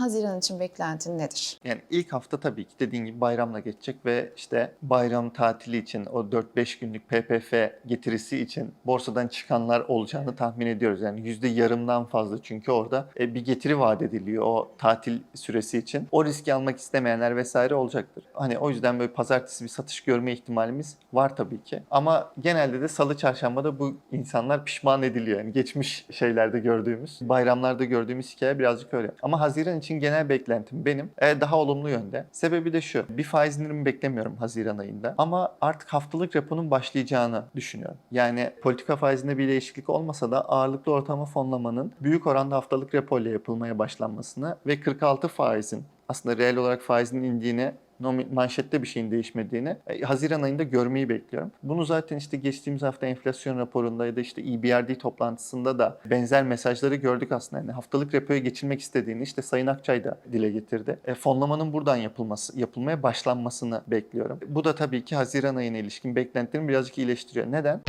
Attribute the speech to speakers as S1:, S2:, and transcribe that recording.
S1: Haziran için beklentin nedir?
S2: Yani ilk hafta tabii ki dediğin gibi bayramla geçecek ve işte bayram tatili için o 4-5 günlük PPF getirisi için borsadan çıkanlar olacağını tahmin ediyoruz. Yani yüzde yarımdan fazla çünkü orada e, bir getiri vaat ediliyor o tatil süresi için. O riski almak istemeyenler vesaire olacaktır. Hani o yüzden böyle pazartesi bir satış görme ihtimalimiz var tabii ki. Ama genelde de salı çarşambada bu insanlar pişman ediliyor. Yani geçmiş şeylerde gördüğümüz, bayramlarda gördüğümüz hikaye birazcık öyle. Ama Haziran genel beklentim benim e, daha olumlu yönde. Sebebi de şu. Bir faiz indirimi beklemiyorum Haziran ayında. Ama artık haftalık reponun başlayacağını düşünüyorum. Yani politika faizinde bir değişiklik olmasa da ağırlıklı ortalama fonlamanın büyük oranda haftalık repo ile yapılmaya başlanmasını ve 46 faizin aslında reel olarak faizin indiğini manşette bir şeyin değişmediğini e, Haziran ayında görmeyi bekliyorum. Bunu zaten işte geçtiğimiz hafta enflasyon raporunda ya da işte EBRD toplantısında da benzer mesajları gördük aslında. Yani haftalık repoya geçilmek istediğini işte Sayın Akçay da dile getirdi. E, fonlamanın buradan yapılması, yapılmaya başlanmasını bekliyorum. Bu da tabii ki Haziran ayına ilişkin beklentilerimi birazcık iyileştiriyor. Neden?